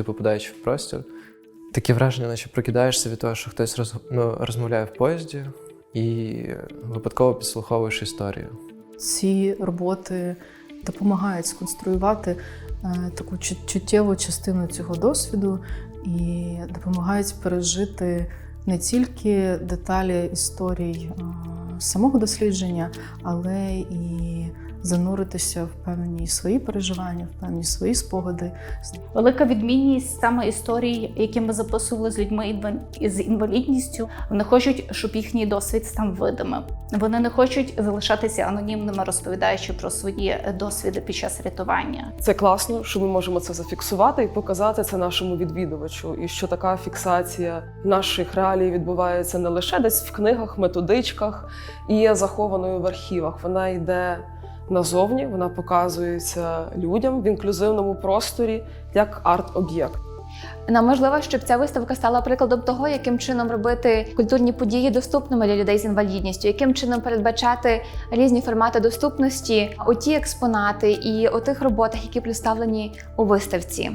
ти попадаєш в простір. Таке враження, наче прокидаєшся від того, що хтось роз, ну, розмовляє в поїзді і випадково підслуховуєш історію. Ці роботи допомагають сконструювати е, таку чуттєву частину цього досвіду і допомагають пережити не тільки деталі історій е, самого дослідження, але і зануритися в певні свої переживання, в певні свої спогади. Велика відмінність саме історій, які ми записували з людьми інва- з інвалідністю. Вони хочуть, щоб їхній досвід став видимим. Вони не хочуть залишатися анонімними, розповідаючи про свої досвіди під час рятування. Це класно, що ми можемо це зафіксувати і показати це нашому відвідувачу. І що така фіксація наших реалій відбувається не лише десь в книгах, методичках і є захованою в архівах. Вона йде назовні, вона показується людям в інклюзивному просторі як арт-об'єкт. Нам можливо, щоб ця виставка стала прикладом того, яким чином робити культурні події доступними для людей з інвалідністю, яким чином передбачати різні формати доступності у ті експонати і у тих роботах, які представлені у виставці.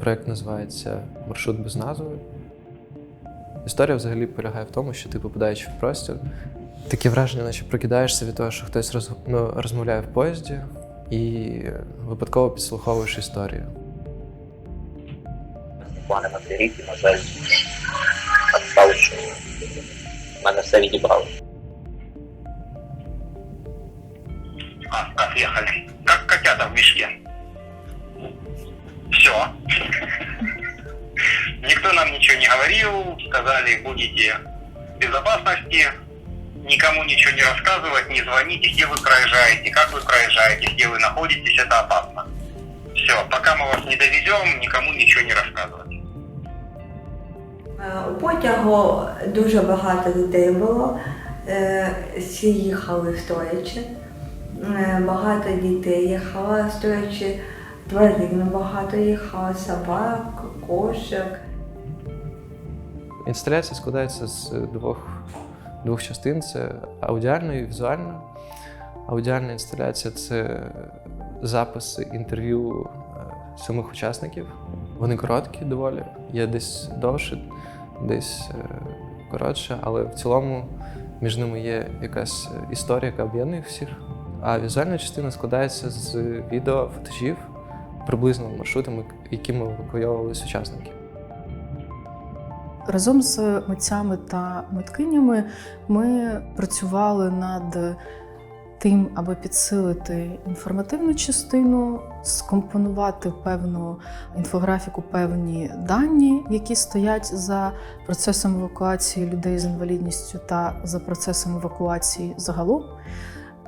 Проект називається Маршрут без назви. Історія взагалі полягає в тому, що ти попадаєш в простір. Таке враження, наче прокидаєшся від того, що хтось роз, ну, розмовляє в поїзді і випадково підслуховуєш історію. плани на цей на жаль, так стало, що в мене все відібрали. А, отъехали. Как котята в мешке. не говорил, сказали, будете в безопасности, никому ничего не рассказывать, не звоните, где вы проезжаете, как вы проезжаете, где вы находитесь, это опасно. Все, пока мы вас не довезем, никому ничего не рассказывать. Е, У потягу дуже багато людей було. Е, Всі їхали стоячи. Е, Багато дітей їхало стоячи, тварин багато їхало, собак, кошок. Інсталяція складається з двох, двох частин: це аудіальна і візуальна. Аудіальна інсталяція це записи інтерв'ю е, самих учасників. Вони короткі доволі, є десь довше, десь е, коротше, але в цілому між ними є якась е, історія, яка об'єднує всіх. А візуальна частина складається з відео, фотожів, приблизно маршрутами, якими евакуйовувалися учасники. Разом з митцями та миткинями ми працювали над тим, аби підсилити інформативну частину, скомпонувати певну інфографіку, певні дані, які стоять за процесом евакуації людей з інвалідністю та за процесом евакуації загалом.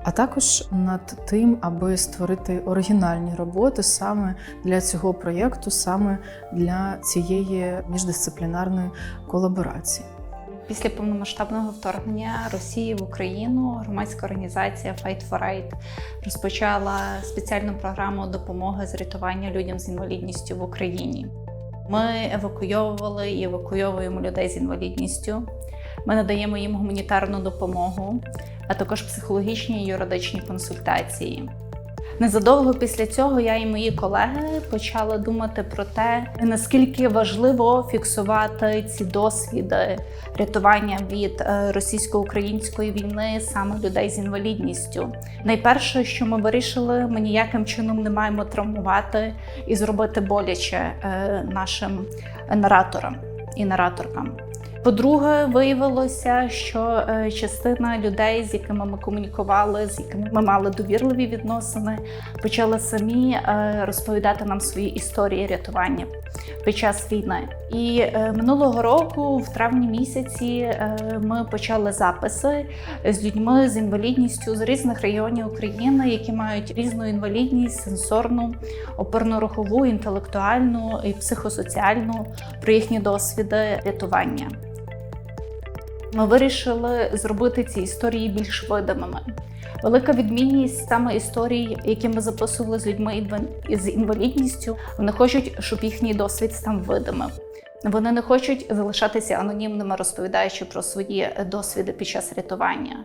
А також над тим, аби створити оригінальні роботи саме для цього проєкту, саме для цієї міждисциплінарної колаборації. Після повномасштабного вторгнення Росії в Україну громадська організація Fight for Right розпочала спеціальну програму допомоги з рятування людям з інвалідністю в Україні. Ми евакуйовували і евакуйовуємо людей з інвалідністю. Ми надаємо їм гуманітарну допомогу, а також психологічні і юридичні консультації. Незадовго після цього я і мої колеги почали думати про те, наскільки важливо фіксувати ці досвіди рятування від е, російсько-української війни саме людей з інвалідністю. Найперше, що ми вирішили, ми ніяким чином не маємо травмувати і зробити боляче е, нашим нараторам і нараторкам. По-друге, виявилося, що е, частина людей, з якими ми комунікували, з якими ми мали довірливі відносини, почали самі е, розповідати нам свої історії рятування під час війни. І е, минулого року, в травні місяці, ми почали записи з людьми з інвалідністю з різних регіонів України, які мають різну інвалідність, сенсорну, опорно-рухову, інтелектуальну і психосоціальну про їхні досвіди рятування. Ми вирішили зробити ці історії більш видимими. Велика відмінність саме історій, які ми записували з людьми з інвалідністю. Вони хочуть, щоб їхній досвід став видимим. Вони не хочуть залишатися анонімними, розповідаючи про свої досвіди під час рятування.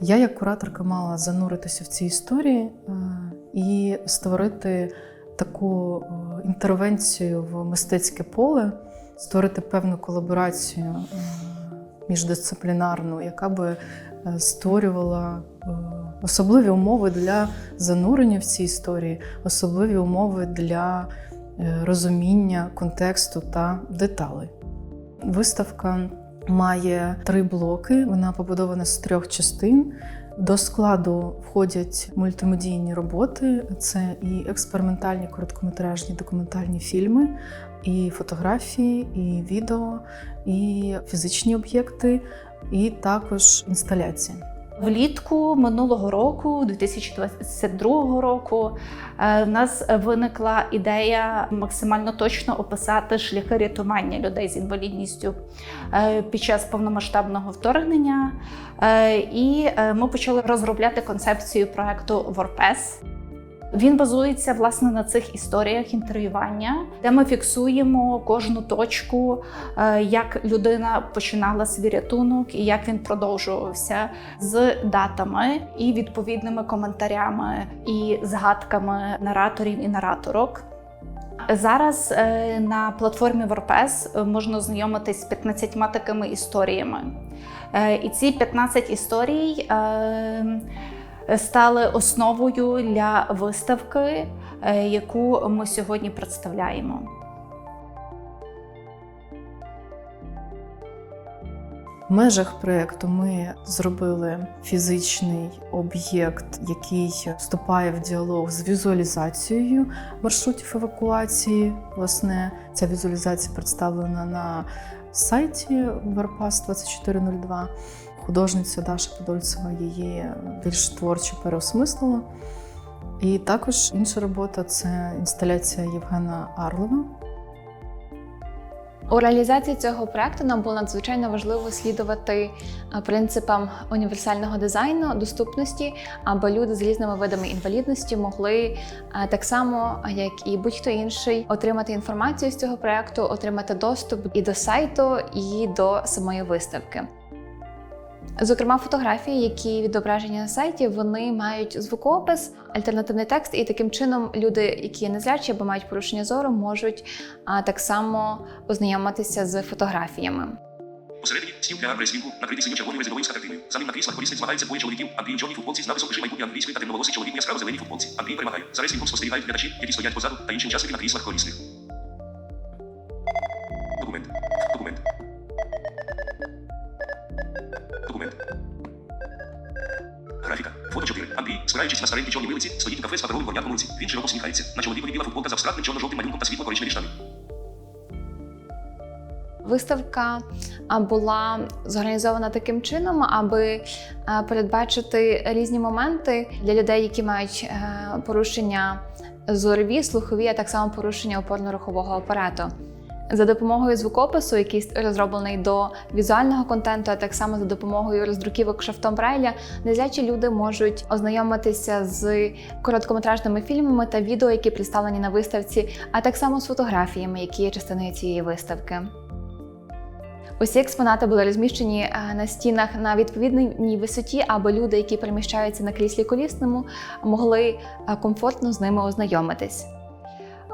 Я, як кураторка, мала зануритися в ці історії е, і створити таку е, інтервенцію в мистецьке поле, створити певну колаборацію е, міждисциплінарну, яка би е, створювала е, особливі умови для занурення в ці історії, особливі умови для розуміння контексту та деталей. Виставка має три блоки. Вона побудована з трьох частин. До складу входять мультимедійні роботи: це і експериментальні короткометражні документальні фільми, і фотографії, і відео, і фізичні об'єкти, і також інсталяції. Влітку минулого року, 2022 року, е, в нас виникла ідея максимально точно описати шляхи рятування людей з інвалідністю е, під час повномасштабного вторгнення. Е, І ми почали розробляти концепцію проекту Ворпес. Він базується власне на цих історіях інтерв'ювання, де ми фіксуємо кожну точку, е, як людина починала свій рятунок і як він продовжувався з датами і відповідними коментарями і згадками нараторів і нараторок. Зараз е, на платформі WordPress можна ознайомитись з 15 такими історіями. Е, І ці 15 історій стали основою для виставки, е, яку ми сьогодні представляємо. В межах проєкту ми зробили фізичний об'єкт, який вступає в діалог з візуалізацією маршрутів евакуації. Власне, ця візуалізація представлена на сайті Варпас 2402. Художниця Даша Подольцева її більш творчо переосмислила. І також інша робота це інсталяція Євгена Арлова. У реалізації цього проекту нам було надзвичайно важливо слідувати е, принципам універсального дизайну, доступності, аби люди з різними видами інвалідності могли е, так само, як і будь-хто інший, отримати інформацію з цього проекту, отримати доступ і до сайту, і до самої виставки. Зокрема, фотографії, які відображені на сайті, вони мають звукоопис, альтернативний текст, і таким чином люди, які незрячі або мають порушення зору, можуть а, так само ознайомитися з фотографіями. Посередині стіл для прес-лінку, накритий синьо-червоною резиновою скатертиною. За ним на кріслах колісних змагаються двоє чоловіків. Андрій чорній футболці з написом «Пиши майбутнє англійською» та темноволосий чоловік у яскраво-зеленій футболці. Андрій перемагає. За реслінгом спостерігають глядачі, які стоять позаду, та інші учасники на кріслах колісних. Спираючись на старенькій чорній вилиці, стоїть кафе з паперовим горнятом вулиці. Він широко усміхається. На чоловікові біла футболка з абстрактним чорно-жовтим малюнком та світло-коричневі штани. Виставка була зорганізована таким чином, аби передбачити різні моменти для людей, які мають е, порушення зорові, слухові, а так само порушення опорно-рухового апарату. За допомогою звукопису, який розроблений до візуального контенту, а так само за допомогою роздруківок шафтом Брайля, незрячі люди можуть ознайомитися з короткометражними фільмами та відео, які представлені на виставці, а так само з фотографіями, які є частиною цієї виставки. Усі експонати були розміщені е, на стінах на відповідній висоті, аби люди, які переміщаються на кріслі колісному, могли е, комфортно з ними ознайомитись.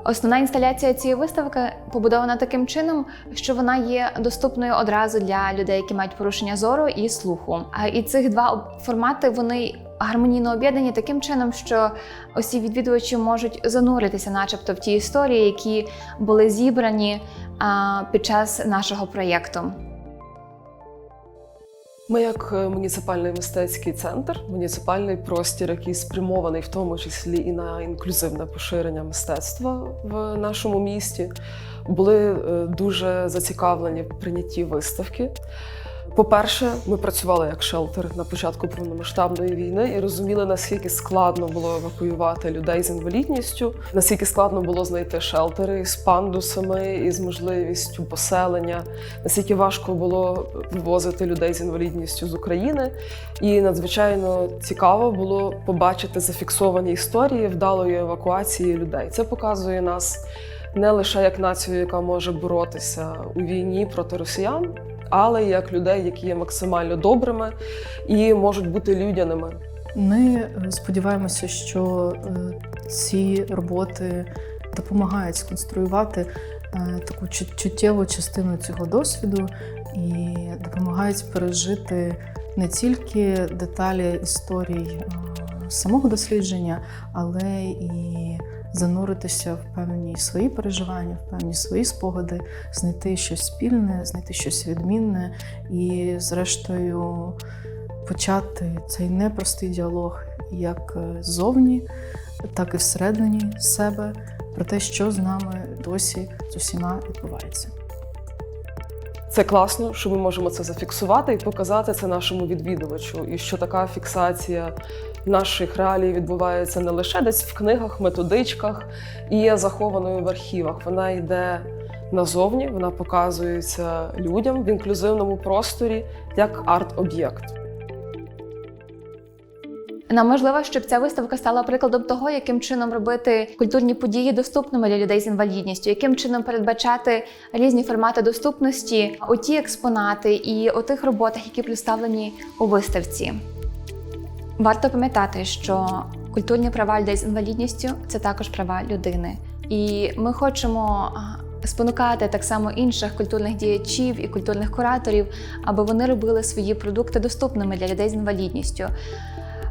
Основна інсталяція цієї виставки побудована таким чином, що вона є доступною одразу для людей, які мають порушення зору і слуху. І цих два формати вони гармонійно об'єднані таким чином, що усі відвідувачі можуть зануритися, начебто, в ті історії, які були зібрані під час нашого проєкту. Ми, як е, муніципальний мистецький центр, муніципальний простір, який спрямований в тому числі і на інклюзивне поширення мистецтва в нашому місті, були е, дуже зацікавлені в прийнятті виставки. По-перше, ми працювали як шелтер на початку повномасштабної війни і розуміли, наскільки складно було евакуювати людей з інвалідністю, наскільки складно було знайти шелтери з пандусами і з можливістю поселення, наскільки важко було вивозити людей з інвалідністю з України. І надзвичайно цікаво було побачити зафіксовані історії вдалої евакуації людей. Це показує нас не лише як націю, яка може боротися у війні проти росіян, але як людей, які є максимально добрими і можуть бути людяними. Ми е, сподіваємося, що е, ці роботи допомагають сконструювати е, таку чуттєву частину цього досвіду і допомагають пережити не тільки деталі історій самого дослідження, але і зануритися в певні свої переживання, в певні свої спогади, знайти щось спільне, знайти щось відмінне і, зрештою, почати цей непростий діалог як е, ззовні, так і всередині себе про те, що з нами досі з усіма відбувається. Це класно, що ми можемо це зафіксувати і показати це нашому відвідувачу, і що така фіксація наших реалій відбувається не лише десь в книгах, методичках і є захованою в архівах. Вона йде назовні, вона показується людям в інклюзивному просторі як арт-об'єкт. Нам важливо, щоб ця виставка стала прикладом того, яким чином робити культурні події доступними для людей з інвалідністю, яким чином передбачати різні формати доступності у ті експонати і у тих роботах, які представлені у виставці. Варто пам'ятати, що культурні права людей з інвалідністю це також права людини. І ми хочемо спонукати так само інших культурних діячів і культурних кураторів, аби вони робили свої продукти доступними для людей з інвалідністю.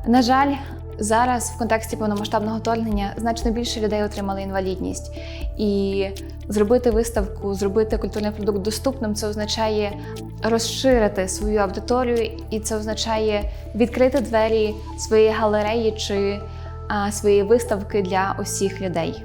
На жаль, зараз в контексті повномасштабного вторгнення значно більше людей отримали інвалідність. І зробити виставку, зробити культурний продукт доступним це означає розширити свою аудиторію, і це означає відкрити двері своєї галереї чи а, своєї виставки для усіх людей.